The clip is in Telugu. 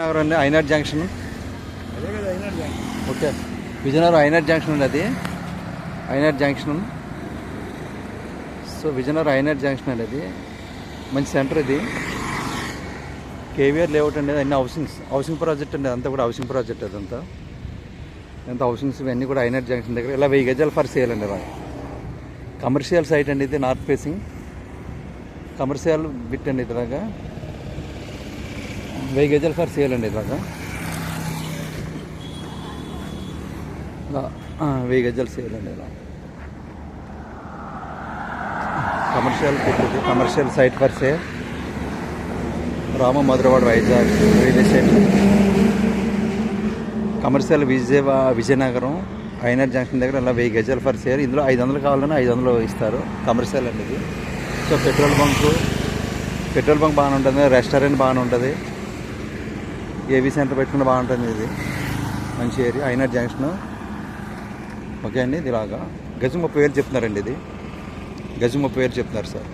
విజయనగరం అండి Ainad junction. Okay. Vizianagaram Ainad junction ఉంది అది. Ainad junction. So Vizianagaram Ainad junction అండి అది. మంచి సెంటర్ ఇది. కేవీఆర్ లేఅవుట్ అండి అన్ని హౌసింగ్స్ హౌసింగ్ ప్రాజెక్ట్ అండి అదంతా కూడా హౌసింగ్ ప్రాజెక్ట్ అదంతా. ఎంత హౌసింగ్స్ ఇవన్నీ కూడా ఐనాడ్ జంక్షన్ దగ్గర. ఇలా వెయ్యి గజాలు ఫర్ సేల్ అండి ఇలా కమర్షియల్ సైట్ అండి ఇది నార్త్ ఫేసింగ్. కమర్షియల్ బిట్ అండి ఇలాగా. వెయ్యి గజాలు ఫర్ సేల్ అండి ఇలాగా వెయ్యి గజాలు సేల్ అండి ఇలా. Commercial commercial site for sale Rama Madhurawada Vizag real estate. Commercial విజయవా Vizianagaram ఐనర్ junction దగ్గర అలా వెయ్యి గజాలు ఫర్ సేల్ ఇందులో ఐదు వందలు కావాలని ఐదు వందలు ఇస్తారు కమర్షియల్ అండి ఇది so petrol bunk petrol bunk బాగానే ఉంటుంది రెస్టారెంట్ బాగానే ఉంటుంది. ఏబీ సెంటర్ పెట్టుకుని బాగుంటుంది ఇది. మంచి ఏరియా ఐనర్ జంక్షన్. ఓకే అండి ఇది ఇలాగా గజం ముప్పై వేలు చెప్తున్నారండి ఇది. గజం ముప్పై వేలు చెప్తున్నారు సార్.